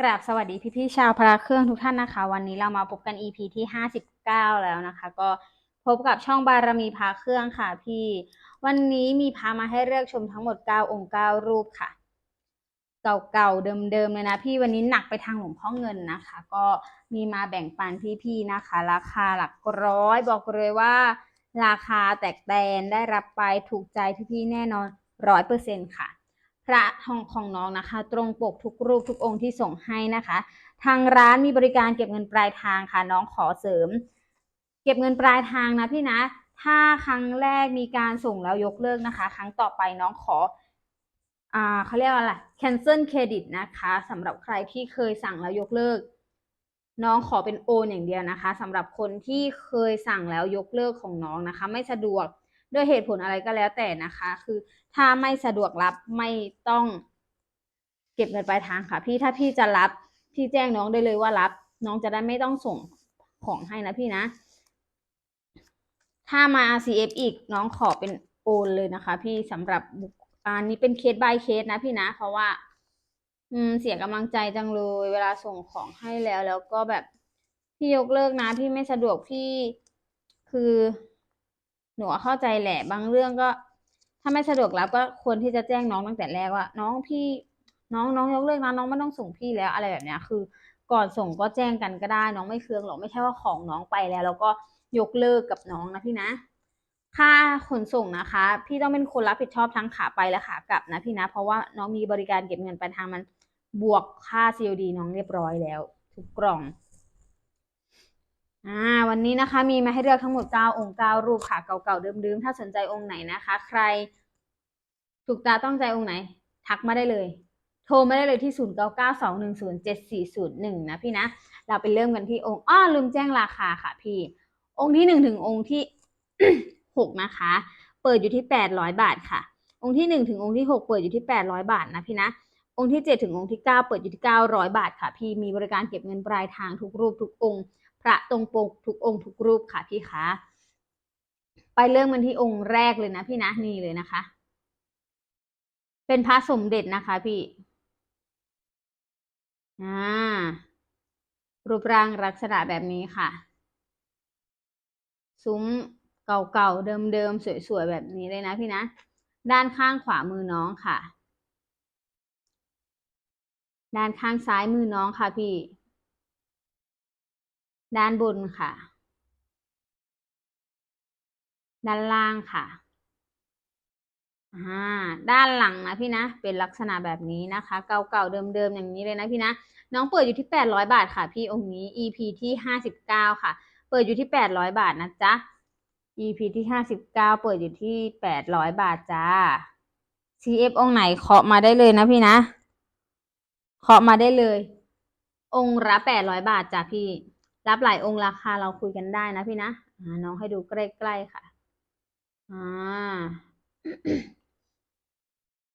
กราบสวัสดีพี่ๆชาวพระเครื่องทุกท่านนะคะ วันนี้เรามาพบกัน EP ที่ 59 แล้วนะคะ ก็พบกับช่องบารมีพระเครื่องค่ะพี่ วันนี้มีพระมาให้เลือกชมทั้งหมด 9 องค์ 9 รูปค่ะ เก่าๆเดิมๆเลยนะพี่วันนี้หนักไปทางหลวงพ่อเงินนะคะ ก็มีมาแบ่งปันพี่ๆนะคะ ราคาหลักร้อยบอกเลยว่า ราคาแตกแตนได้รับไปถูกใจพี่ๆแน่นอนร้อยเปอร์เซ็นค่ะ พระทองของน้องนะคะ ตรงปกทุกรูปทุกองค์ที่ส่งให้นะคะ ทางร้านมีบริการเก็บเงินปลายทางค่ะ น้องขอเสริม เก็บเงินปลายทางนะพี่นะ ถ้าครั้งแรกมีการส่งแล้วยกเลิกนะคะ ครั้งต่อไปน้องขออ่าเขาเรียกว่าอะไร cancel credit นะคะสำหรับใครที่เคยสั่งแล้วยกเลิก น้องขอเป็นโอนอย่างเดียวนะคะสำหรับคนที่เคยสั่งแล้วยกเลิกของน้องนะคะ ไม่สะดวก ด้วยเหตุผลอะไรก็แล้วแต่นะคะ คือถ้าไม่สะดวกรับไม่ต้องเก็บเงินปลายทางค่ะ พี่ถ้าพี่จะรับพี่แจ้งน้องได้เลยว่ารับ น้องจะได้ไม่ต้องส่งของให้นะพี่นะ ถ้ามา RCF อีกน้องขอเป็นโอนเลยนะคะ พี่สำหรับอันนี้เป็นเคส by เคสนะพี่นะ เพราะว่า อืมเสียกำลังใจจังเลย เวลาส่งของให้แล้ว แล้วก็แบบพี่ยกเลิกนะ พี่ไม่สะดวกพี่คือ หนูเข้าใจแหละบางเรื่องก็ ถ้าไม่สะดวกรับก็ควรที่จะแจ้งน้องตั้งแต่แรกว่า น้องพี่น้องน้องยกเลิกนะน้องไม่ต้องส่งพี่แล้วอะไรแบบเนี้ยคือ ก่อนส่งก็แจ้งกันก็ได้ น้องไม่เคืองหรอกไม่ใช่ว่าของน้องไปแล้ว แล้วก็ยกเลิกกับน้องนะพี่นะ ค่าขนส่งนะคะ พี่ต้องเป็นคนรับผิดชอบทั้งขาไปและขากลับนะพี่นะ เพราะว่าน้องมีบริการเก็บเงินปลายทางมันบวกค่า COD น้องเรียบร้อยแล้ว ทุกกล่อง อ่าวันนี้นะคะมีมาให้เลือกทั้งหมด9องค์9รูปค่ะเก่าๆเดิมๆถ้าสนใจองค์ไหนนะคะ ใคร ถูกตาต้องใจองค์ไหน ทักมาได้เลย โทรมาได้เลยที่ 0 9 9 2 1 0 7 4 0 1 นะพี่นะ เราไปเริ่มกันที่องค์อ้อลืมแจ้งราคาค่ะพี่ องค์ที่1ถึงองค์ที่6นะคะ เปิดอยู่ที่800บาทค่ะ องค์ที่1ถึงองค์ที่6เปิดอยู่ที่800บาทนะพี่นะองค์ที่ 7 ถึงองค์ที่ 9 เปิดอยู่ที่ 900 บาทค่ะ พี่มีบริการเก็บเงินปลายทางทุกรูปทุกองค์ พระตรงปกทุกองค์ทุกรูปค่ะพี่คะไปเริ่มกันที่องค์แรกเลยนะพี่นะนี่เลยนะคะ เป็นพระสมเด็จนะคะพี่อ่ารูปร่างลักษณะแบบนี้ค่ะ ซุ้มเก่าๆ เดิมๆ สวยๆ แบบนี้เลยนะพี่นะ ด้านข้างขวามือน้องค่ะ ด้านข้างซ้ายมือน้องค่ะพี่ ด้านบนค่ะ ด้านล่างค่ะอ่าด้านหลังนะพี่นะ เป็นลักษณะแบบนี้นะคะ เก่าๆเดิมๆอย่างนี้เลยนะพี่นะ น้องเปิดอยู่ที่ 800 บาทค่ะ พี่องค์นี้ EP ที่ 59 ค่ะ เปิดอยู่ที่ 800 บาทนะจ๊ะ EP ที่59เก้าเปิดอยู่ที่800บาทจ้า CF องค์ไหนเคาะมาได้เลยนะพี่นะ เคาะมาได้เลย องค์ละ800บาทจ้ะพี่ รับหลายองค์ราคาเราคุยกันได้นะพี่นะน้องให้ดูใกล้ๆค่ะอ่า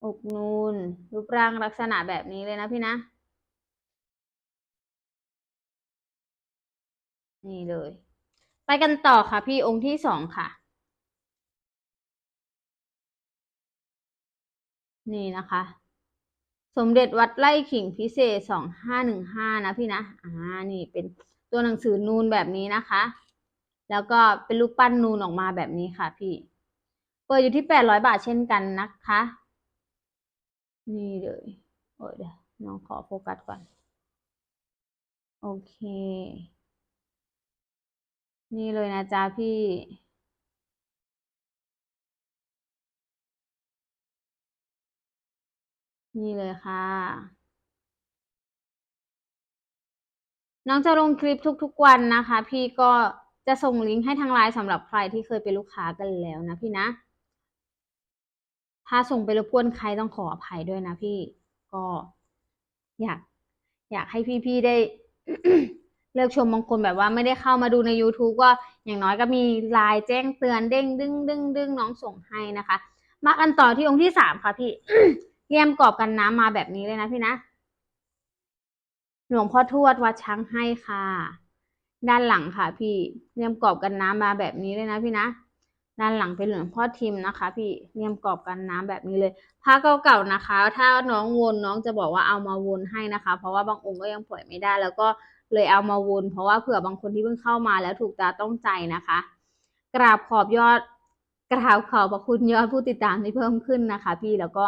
อกนูนรูปร่างลักษณะแบบนี้เลยนะพี่นะ นี่เลย ไปกันต่อค่ะพี่องค์ที่สองค่ะ นี่นะคะ สมเด็จวัดไร่ขิงพิเศษสองห้าหนึ่งห้านะพี่นะ อ่า นี่เป็น ตัวหนังสือนูนแบบนี้นะคะ แล้วก็เป็นรูปปั้นนูนออกมาแบบนี้ค่ะพี่ เปิดอยู่ที่แปดร้อยบาทเช่นกันนะคะ นี่เลยโอ้ยเดี๋ยวน้องขอโฟกัสก่อน โอเค นี่เลยนะจ๊ะพี่นี่เลยค่ะ น้องจะลงคลิปทุกๆวันนะคะ พี่ก็จะส่งลิงก์ให้ทางไลน์สำหรับใครที่เคยเป็นลูกค้ากันแล้วนะพี่นะ ถ้าส่งไปรบกวนใครต้องขออภัยด้วยนะพี่ก็อยาก อยากให้พี่ๆได้เลือกชมบางคนแบบว่าไม่ได้เข้ามาดูใน YouTube ก็อย่างน้อยก็มีไลน์แจ้งเตือนเด้งดึงดึงดึงน้องส่งให้นะคะ มากันต่อที่องค์ที่สามค่ะพี่เลี่ยมกรอบกันน้ำมาแบบนี้เลยนะพี่นะ หลวงพ่อทวดวัดช้างให้ค่ะ ด้านหลังค่ะ พี่เลี่ยมกรอบกันน้ำมาแบบนี้เลยนะพี่นะ ด้านหลังเป็นหลวงพ่อทิมนะคะ พี่เรียมกรอบกันน้ำแบบนี้เลยผ้าเก่าๆนะคะ ถ้าน้องวนน้องจะบอกว่าเอามาวนให้นะคะ เพราะว่าบางองค์ก็ยังปล่อยไม่ได้ แล้วก็เลยเอามาวน เพราะว่าเผื่อบางคนที่เพิ่งเข้ามาแล้วถูกตาต้องใจนะคะ กราบขอบยอดกราบขอบพระคุณยอดผู้ติดตามที่เพิ่มขึ้นนะคะ พี่แล้วก็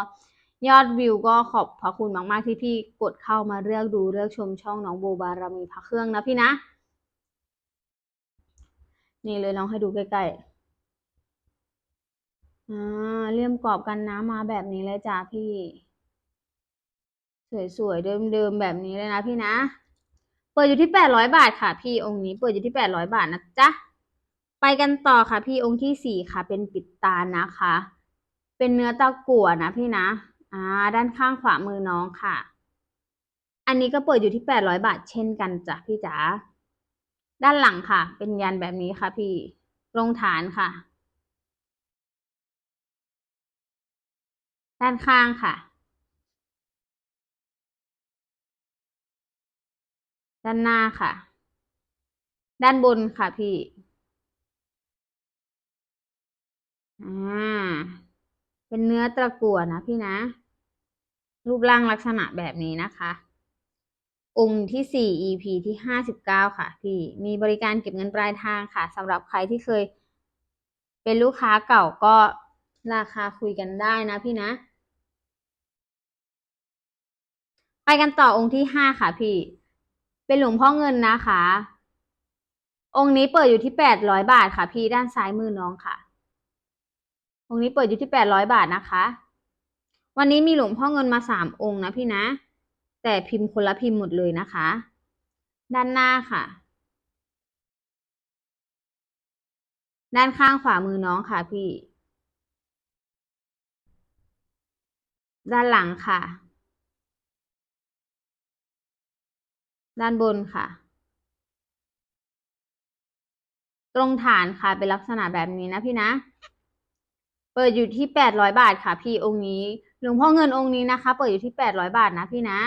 ยอดวิวก็ขอบพระคุณมากๆที่พี่กดเข้ามาเลือกดูเลือกชมช่องน้องโบบารมีพระเครื่องนะพี่นะ นี่เลยลองให้ดูใกล้ๆอ่าเลี่ยมกรอบกันน้ำมาแบบนี้เลยจ้าพี่ สวยๆ เดิมๆ แบบนี้เลยนะพี่นะ เปิดอยู่ที่แปดร้อยบาทค่ะ พี่องค์นี้เปิดอยู่ที่แปดร้อยบาทนะจ๊ะไปกันต่อค่ะ พี่องค์ที่สี่ค่ะ เป็นปิดตานะคะ เป็นเนื้อตะกั่วนะพี่นะ อ่าด้านข้างขวามือน้องค่ะ อันนี้ก็เปิดอยู่ที่แปดร้อยบาทเช่นกันจ้ะพี่จ๋าด้านหลังค่ะ เป็นยันแบบนี้ค่ะ พี่ตรงฐานค่ะ ด้านข้างค่ะ ด้านหน้าค่ะ ด้านบนค่ะพี่อ่าเป็นเนื้อตะกั่วนะพี่นะ รูปร่างลักษณะแบบนี้นะคะ องค์ที่สี่ EP ที่ห้าสิบเก้าค่ะ พี่ มีบริการเก็บเงินปลายทางค่ะสำหรับใครที่เคย เป็นลูกค้าเก่าก็ราคาคุยกันได้นะพี่นะ ไปกันต่อองค์ที่ห้าค่ะพี่ เป็นหลวงพ่อเงินนะคะ องค์นี้เปิดอยู่ที่แปดร้อยบาทค่ะ พี่ด้านซ้ายมือน้องค่ะ องค์นี้เปิดอยู่ที่แปดร้อยบาทนะคะ วันนี้มีหลวงพ่อเงินมาสามองค์นะพี่นะ แต่พิมพ์คนละพิมพ์หมดเลยนะคะ ด้านหน้าค่ะ ด้านข้างขวามือน้องค่ะพี่ ด้านหลังค่ะ ด้านบนค่ะ ตรงฐานค่ะเป็นลักษณะแบบนี้นะพี่นะ เปิดอยู่ที่แปดร้อยบาทค่ะพี่องค์นี้ หลวงพ่อเงินองค์นี้นะคะ เปิดอยู่ที่แปดร้อยบาทนะพี่นะ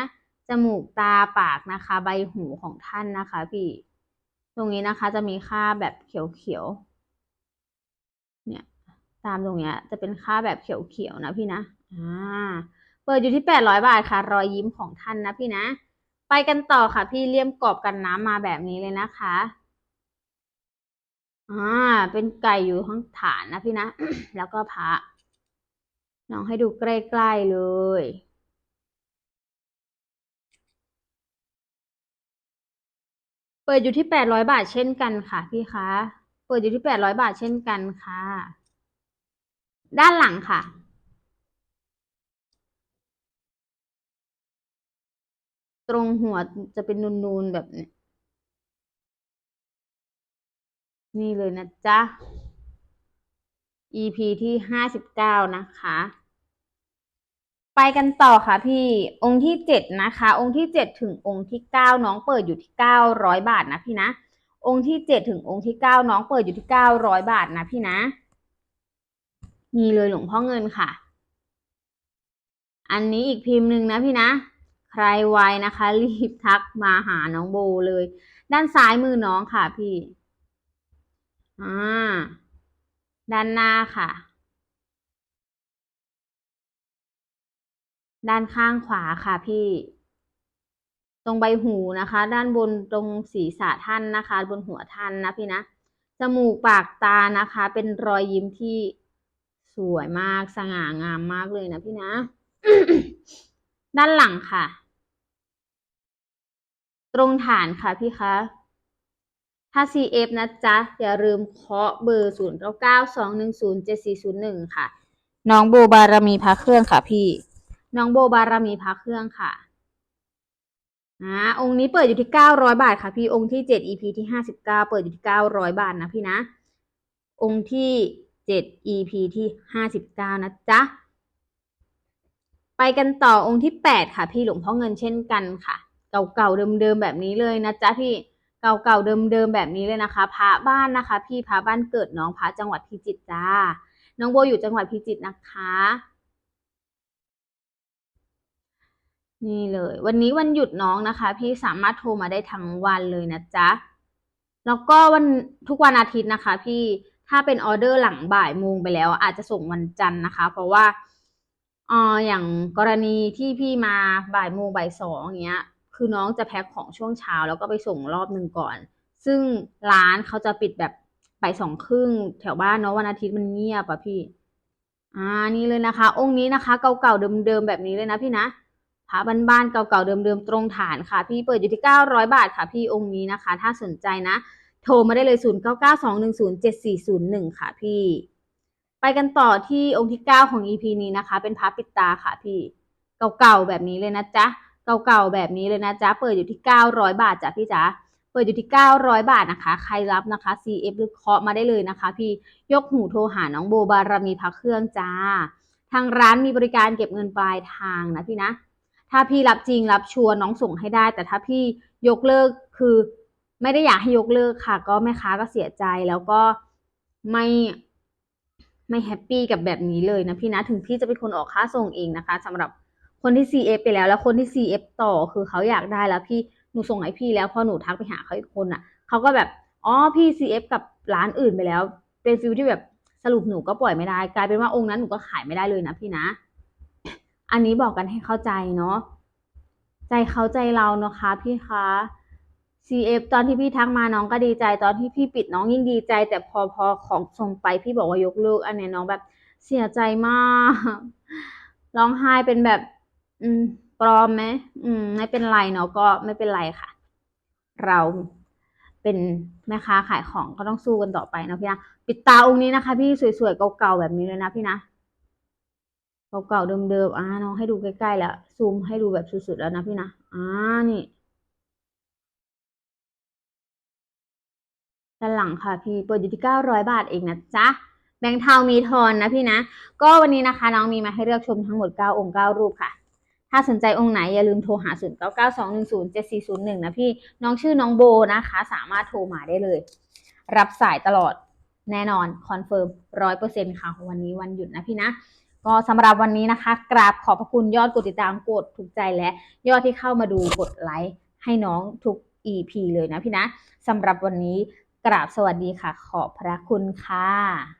จมูกตาปากนะคะ ใบหูของท่านนะคะ พี่ ตรงนี้นะคะจะมีค่าแบบเขียวๆ เนี่ย ตามตรงเนี้ย จะเป็นค่าแบบเขียวๆนะพี่นะ อ่า เปิดอยู่ที่แปดร้อยบาทค่ะ รอยยิ้มของท่านนะพี่นะ ไปกันต่อค่ะ พี่เลี่ยมกรอบกันน้ำมาแบบนี้เลยนะคะอ่า เป็นไก่อยู่ข้างฐานนะพี่นะ แล้วก็พระ น้องให้ดูใกล้ๆเลย เปิดอยู่ที่แปดร้อยบาทเช่นกันค่ะพี่คะ เปิดอยู่ที่แปดร้อยบาทเช่นกันค่ะ ด้านหลังค่ะตรงหัวจะเป็นนูนๆแบบนี้นี่เลยนะจ๊ะ EP ที่ห้าสิบเก้านะคะ ไปกันต่อค่ะพี่องค์ที่เจ็ดนะคะ องค์ที่เจ็ดถึงองค์ที่เก้าน้องเปิดอยู่ที่เก้าร้อยบาทนะพี่นะ องค์ที่เจ็ดถึงองค์ที่เก้าน้องเปิดอยู่ที่เก้าร้อยบาทนะพี่นะนี่เลยหลวงพ่อเงินค่ะ อันนี้อีกพิมพ์หนึ่งนะพี่นะ ใครไวนะคะ รีบทักมาหาน้องโบเลย ด้านซ้ายมือน้องค่ะพี่ อ่า ด้านหน้าค่ะ ด้านข้างขวาค่ะพี่ ตรงใบหูนะคะ ด้านบนตรงศีรษะท่านนะคะ บนหัวท่านนะพี่นะ จมูกปากตานะคะ เป็นรอยยิ้มที่สวยมากสง่างามมากเลยนะพี่นะ ด้านหลังค่ะ ตรงฐานค่ะพี่คะ ถ้า CF นะจ๊ะ อย่าลืมเคาะเบอร์ 0 9 9 2 1 0 7 4 0 1 ค่ะ น้องโบบารมีพระเครื่องค่ะพี่ น้องโบบารมีพระเครื่องค่ะอ่าองค์นี้เปิดอยู่ที่ 900 บาทค่ะ พี่องค์ที่ 7 EP ที่ 59 เปิดอยู่ที่ 900 บาทนะพี่นะ องค์ที่ 7 EP ที่ 59 นะจ๊ะ ไปกันต่อองค์ที่ 8 ค่ะ พี่หลวงพ่อเงินเช่นกันค่ะ เก่าๆเดิมๆแบบนี้เลยนะจ๊ะพี่ เก่าๆเดิมๆแบบนี้เลยนะคะพระบ้านนะคะ พี่พระบ้านเกิดน้องพระจังหวัดพิจิตรจ้า น้องโบอยู่จังหวัดพิจิตรนะคะ นี่เลย วันนี้วันหยุดน้องนะคะ พี่สามารถโทรมาได้ทั้งวันเลยนะจ๊ะแล้วก็วันทุกวันอาทิตย์นะคะ พี่ถ้าเป็นออเดอร์หลังบ่ายโมงไปแล้ว อาจจะส่งวันจันทร์นะคะ เพราะว่าอออย่างกรณีที่พี่มาบ่ายโมงบ่ายสองอย่างเงี้ย คือน้องจะแพ็คของช่วงเช้าแล้วก็ไปส่งรอบหนึ่งก่อน ซึ่งร้านเขาจะปิดแบบบ่ายสองครึ่งแถวบ้านเนาะวันอาทิตย์มันเงียบอะพี่ อ่านี่เลยนะคะ องค์นี้นะคะ เก่าๆเดิมๆแบบนี้เลยนะพี่นะพระบ้านๆเก่าๆเดิมๆตรงฐานค่ะ พี่เปิดอยู่ที่เก้าร้อยบาทค่ะ พี่องค์นี้นะคะ ถ้าสนใจนะ โทรมาได้เลย 0 9 9 2 1 0 7 4 0 1 ค่ะพี่ ไปกันต่อที่องค์ที่ 9 ของ EP นี้นะคะ เป็นพระปิดตาค่ะพี่ เก่าๆแบบนี้เลยนะจ๊ะ เก่าๆแบบนี้เลยนะจ๊ะเปิดอยู่ที่ 900 บาทจ้ะพี่จ๋าเปิดอยู่ที่ 900 บาทนะคะ ใครรับนะคะ CF หรือเคาะมาได้เลยนะคะ พี่ยกหูโทรหาน้องโบบารมีพักเครื่องจ้า ทางร้านมีบริการเก็บเงินปลายทางนะพี่นะ ถ้าพี่รับจริงรับชัวร์น้องส่งให้ได้ แต่ถ้าพี่ยกเลิกคือไม่ได้อยากให้ยกเลิกค่ะ ก็แม่ค้าก็เสียใจแล้วก็ไม่ไม่แฮปปี้กับแบบนี้เลยนะพี่นะถึงพี่จะเป็นคนออกค่าส่งเองนะคะสำหรับ คนที่ CF ไปแล้ว แล้วคนที่ CF ต่อคือเขาอยากได้แล้วพี่หนูส่งให้พี่แล้วพอหนูทักไปหาเขาอีกคนอะเขาก็แบบอ๋อพี่ CF กับร้านอื่นไปแล้ว เป็นฟิลที่แบบสรุปหนูก็ปล่อยไม่ได้ กลายเป็นว่าองค์นั้นหนูก็ขายไม่ได้เลยนะพี่นะ อันนี้บอกกันให้เข้าใจเนาะใจเขาใจเราเนาะคะ พี่คะ CF ตอนที่พี่ทักมาน้องก็ดีใจตอนที่พี่ปิดน้องยิ่งดีใจ แต่พอพอของส่งไปพี่บอกว่ายกเลิกอันนี้น้องแบบเสียใจมากร้องไห้เป็นแบบ อืม ปลอมไหมอืม ไม่เป็นไรเนาะก็ไม่เป็นไรค่ะ เราเป็นแม่ค้าขายของก็ต้องสู้กันต่อไปนะพี่นะปิดตาองค์นี้นะคะ พี่สวยๆเก่าๆแบบนี้เลยนะพี่นะเก่าๆเดิมๆอ่าน้องให้ดูใกล้ๆแล้วซูมให้ดูแบบสุดๆแล้วนะพี่นะอ่านี่ด้านหลังค่ะ พี่เปิดอยู่ที่เก้าร้อยบาทเองนะจ๊ะแบงค์เทามีทอนนะพี่นะ ก็วันนี้นะคะ น้องมีมาให้เลือกชมทั้งหมดเก้าองค์เก้ารูปค่ะ ถ้าสนใจองค์ไหนอย่าลืมโทรหา 0 9 9 2 1 0 7 4 0 1 นะพี่ น้องชื่อน้องโบนะคะ สามารถโทรมาได้เลย รับสายตลอดแน่นอนคอนเฟิร์มร้อยเปอร์เซ็นต์ค่ะ วันนี้วันหยุดนะพี่นะ ก็สำหรับวันนี้นะคะ กราบขอบพระคุณยอดกดติดตามกดถูกใจและยอดที่เข้ามาดูกดไลค์ให้น้องทุก EP เลยนะพี่นะสำหรับวันนี้กราบสวัสดีค่ะ ขอบพระคุณค่ะ